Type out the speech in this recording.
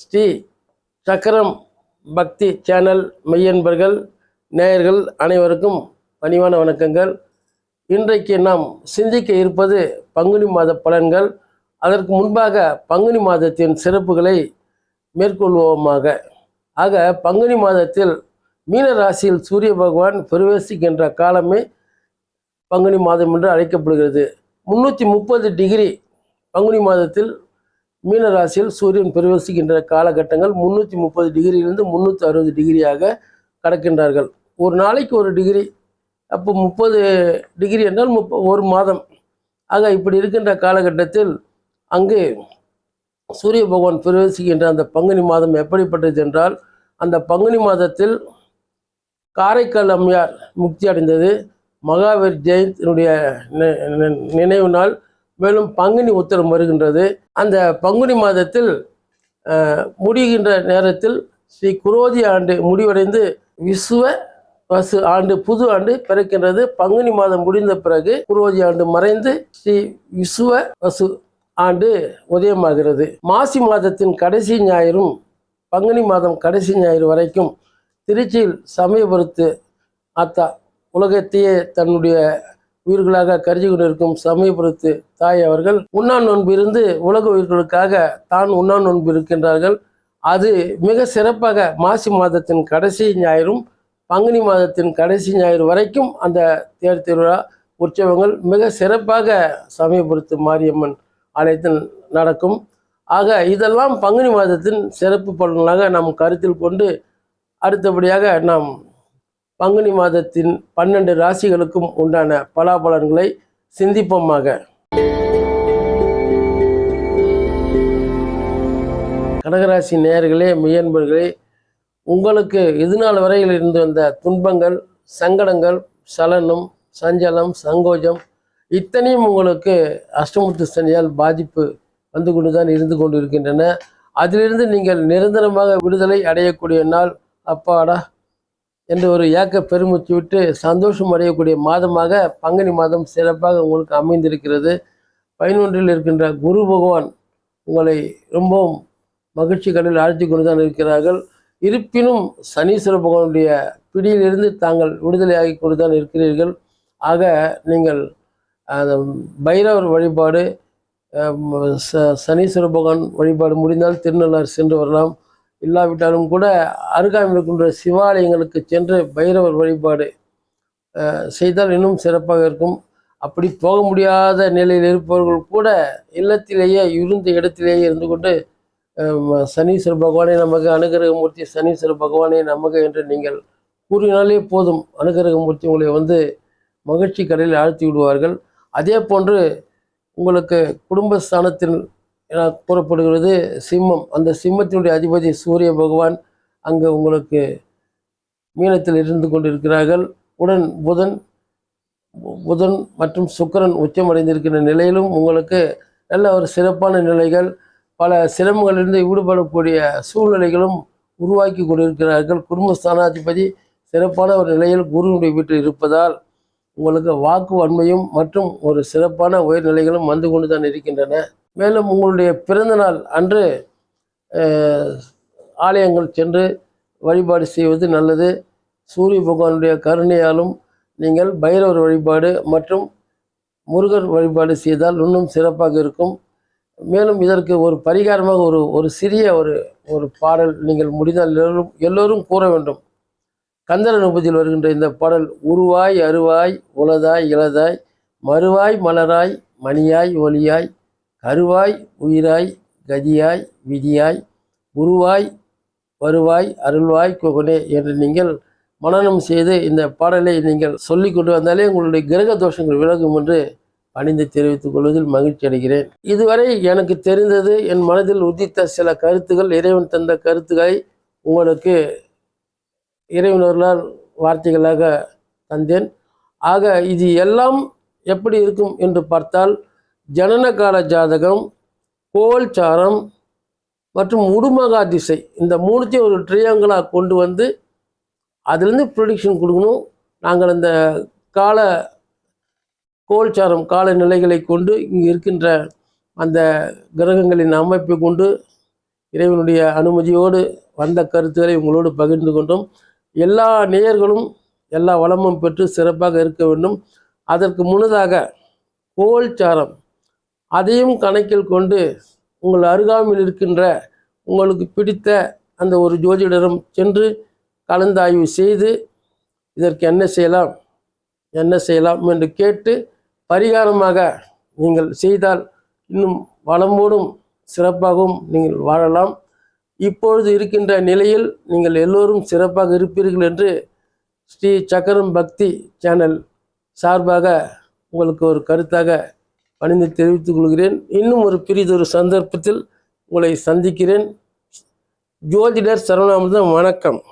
ஸ்ரீ சக்கரம் பக்தி சேனல் மெய்யன்பர்கள் நேயர்கள் அனைவருக்கும் பணிவான வணக்கங்கள். இன்றைக்கு நாம் சிந்திக்க இருப்பது பங்குனி மாத பலன்கள். அதற்கு முன்பாக பங்குனி மாதத்தின் சிறப்புகளை மேற்கொள்வோமாக. ஆக பங்குனி மாதத்தில் மீன ராசியில் சூரிய பகவான் பிரவேசிக்கின்ற காலமே பங்குனி மாதம் என்று அழைக்கப்படுகிறது. முன்னூற்றி முப்பது டிகிரி பங்குனி மாதத்தில் மீன ராசியில் சூரியன் பிரவேசிக்கின்ற காலகட்டங்கள் முந்நூற்றி முப்பது டிகிரியிலிருந்து முந்நூற்றி அறுபது டிகிரியாக கடக்கின்றார்கள். ஒரு நாளைக்கு ஒரு டிகிரி அப்போ முப்பது டிகிரி என்றால் முப்ப ஒரு மாதம். ஆக இப்படி இருக்கின்ற காலகட்டத்தில் அங்கு சூரிய பகவான் பிரவேசிக்கின்ற அந்த பங்குனி மாதம் எப்படிப்பட்டது என்றால் அந்த பங்குனி மாதத்தில் காரைக்கால் அம்மையார் முக்தி அடைந்தது. மகாவீர் ஜெயந்தினுடைய நினைவு நாள் மேலும் பங்குனி உத்தரம் வருகின்றது. அந்த பங்குனி மாதத்தில் முடிகின்ற நேரத்தில் ஸ்ரீ குரோதி ஆண்டு முடிவடைந்து விசுவ வசு ஆண்டு புது ஆண்டு பிறக்கின்றது. பங்குனி மாதம் முடிந்த பிறகு குரோதி ஆண்டு மறைந்து ஸ்ரீ விசுவ வசு ஆண்டு உதயமாகிறது. மாசி மாதத்தின் கடைசி ஞாயிறும் பங்குனி மாதம் கடைசி ஞாயிறு வரைக்கும் திருச்சியில் சமயபுரத்து ஆத்தா உலகத்தையே தன்னுடைய உயிர்களாக கருதி கொண்டிருக்கும் சமயபுரத்து தாய் அவர்கள் உண்ணா நோன்பு இருந்து உலக உயிர்களுக்காக தான் உண்ணா நோன்பு இருக்கின்றார்கள். அது மிக சிறப்பாக மாசி மாதத்தின் கடைசி ஞாயிறும் பங்குனி மாதத்தின் கடைசி ஞாயிறு வரைக்கும் அந்த தேர் திருவிழா உற்சவங்கள் மிக சிறப்பாக சமயபுரத்து மாரியம்மன் ஆலயத்தில் நடக்கும். ஆக இதெல்லாம் பங்குனி மாதத்தின் சிறப்பு பலனாக நாம் கருத்தில் கொண்டு அடுத்தபடியாக நாம் பங்குனி மாதத்தின் பன்னெண்டு ராசிகளுக்கும் உண்டான பலாபலன்களை சிந்திப்போமாக. கடகராசி நேர்களே மெய்யன்பர்களே உங்களுக்கு இதுநாள் வரையில் இருந்து வந்த துன்பங்கள் சங்கடங்கள் சலனம் சஞ்சலம் சங்கோஜம் இத்தனையும் உங்களுக்கு அஷ்டமுத்து சனியால் பாதிப்பு வந்து கொண்டு தான் இருந்து கொண்டு இருக்கின்றன அதிலிருந்து நீங்கள் நிரந்தரமாக விடுதலை அடையக்கூடிய நாள் அப்பாடா. என்று ஒரு ஏக்க பெருமூச்சு விட்டு சந்தோஷம் அடையக்கூடிய மாதமாக பங்குனி மாதம் சிறப்பாக உங்களுக்கு அமைந்திருக்கிறது. பதினொன்றில் இருக்கின்ற குரு பகவான் உங்களை ரொம்பவும் மகிழ்ச்சிகளில் ஆழ்த்தி கொண்டு தான் இருக்கிறார்கள். இருப்பினும் சனீஸ்வர பகவானுடைய பிடியிலிருந்து தாங்கள் விடுதலையாகி கொண்டு தான் இருக்கிறீர்கள். ஆக நீங்கள் அந்த பைரவர் வழிபாடு ச- சனீஸ்வர பகவான் வழிபாடு முடிந்தால் திருநள்ளாறு சென்று வரலாம். இல்லாவிட்டாலும் கூட அருகாமையில் இருக்கின்ற சிவாலயங்களுக்கு சென்று பைரவர் வழிபாடு செய்தால் இன்னும் சிறப்பாக இருக்கும். அப்படி போக முடியாத நிலையில் இருப்பவர்கள் கூட இல்லத்திலேயே இருந்த இடத்திலேயே இருந்து கொண்டு சனீஸ்வர பகவானே நமக்கு அனுகிரகமூர்த்தி சனீஸ்வர பகவானே நமக்கு என்று நீங்கள் கூறினாலே போதும். அனுகிரகமூர்த்தி உங்களை வந்து மகிழ்ச்சி கடலில் ஆழ்த்தி விடுவார்கள். அதே போன்று உங்களுக்கு குடும்பஸ்தானத்தில் என கூறப்படுகிறது. சிம்மம். அந்த சிம்மத்தினுடைய அதிபதி சூரிய பகவான் அங்கு உங்களுக்கு மீனத்தில் இருந்து கொண்டிருக்கிறார்கள். உடன் புதன் புதன் மற்றும் சுக்கரன் உச்சமடைந்திருக்கின்ற நிலையிலும் உங்களுக்கு நல்ல ஒரு சிறப்பான நிலைகள் பல சிரமங்களிலிருந்து விடுபடக்கூடிய சூழ்நிலைகளும் உருவாக்கி கொண்டிருக்கிறார்கள். குடும்பஸ்தானாதிபதி சிறப்பான ஒரு நிலையில் குருவினுடைய வீட்டில் இருப்பதால் உங்களுக்கு வாக்கு வன்மையும் மற்றும் ஒரு சிறப்பான உயர்நிலைகளும் வந்து கொண்டு தான் இருக்கின்றன. மேலும் உங்களுடைய பிறந்தநாள் அன்று ஆலயங்கள் சென்று வழிபாடு செய்வது நல்லது. சூரிய பகவானுடைய கருணையாலும் நீங்கள் பைரவர் வழிபாடு மற்றும் முருகர் வழிபாடு செய்தால் இன்னும் சிறப்பாக இருக்கும். மேலும் இதற்கு ஒரு பரிகாரமாக ஒரு ஒரு சிறிய ஒரு ஒரு பாடல் நீங்கள் முடிந்தால் எல்லோரும் எல்லோரும் கூற வேண்டும். கந்தர நுபதியில் வருகின்ற இந்த பாடல் உருவாய் அருவாய் உலதாய் இளதாய் மறுவாய் மலராய் மணியாய் ஒளியாய் கருவாய் உயிராய் கதியாய் விதியாய் உருவாய் வருவாய் அருள்வாய் குகனே என்று நீங்கள் மனநம் செய்து இந்த பாடலை நீங்கள் சொல்லிக் கொண்டு வந்தாலே உங்களுடைய கிரக தோஷங்கள் விலகும் என்று பணிந்து தெரிவித்துக் கொள்வதில் மகிழ்ச்சி அடைகிறேன். இதுவரை எனக்கு தெரிந்தது என் மனதில் உதித்த சில கருத்துகள் இறைவன் தந்த கருத்துக்களை உங்களுக்கு இறைவனர்களால் வார்த்தைகளாக தந்தேன். ஆக இது எல்லாம் எப்படி இருக்கும் என்று பார்த்தால் ஜனன கால ஜாதகம் கோல்சாரம் மற்றும் உடுமகா திசை. இந்த மூணுத்தையும் ஒரு ட்ரியாங்கிளாக கொண்டு வந்து அதுலேருந்து ப்ரொடிக்ஷன் கொடுக்கணும். நாங்கள் அந்த கால கோல்சாரம் கால நிலைகளை கொண்டு இங்கே இருக்கின்ற அந்த கிரகங்களின் அமைப்பை கொண்டு இறைவனுடைய அனுமதியோடு வந்த கருத்துக்களை உங்களோடு பகிர்ந்து கொண்டோம். எல்லா நேயர்களும் எல்லா வளமும் பெற்று சிறப்பாக இருக்க வேண்டும். அதற்கு முன்னதாக கோல்சாரம் அதையும் கணக்கில் கொண்டு உங்கள் அருகாமையில் இருக்கின்ற உங்களுக்கு பிடித்த அந்த ஒரு ஜோதிடரும் சென்று கலந்தாய்வு செய்து இதற்கு என்ன செய்யலாம் என்ன செய்யலாம் என்று கேட்டு பரிகாரமாக நீங்கள் செய்தால் இன்னும் வளமோடும் சிறப்பாகவும் நீங்கள் வாழலாம். இப்பொழுது இருக்கின்ற நிலையில் நீங்கள் எல்லோரும் சிறப்பாக இருப்பீர்கள் என்று ஸ்ரீ சக்கரம் பக்தி சேனல் சார்பாக உங்களுக்கு ஒரு கருத்தாக பணிந்து தெரிவித்துக் கொள்கிறேன். இன்னும் ஒரு பெரிதொரு சந்தர்ப்பத்தில் உங்களை சந்திக்கிறேன். ஜோதிடர் சரவணாமிர்தம் வணக்கம்.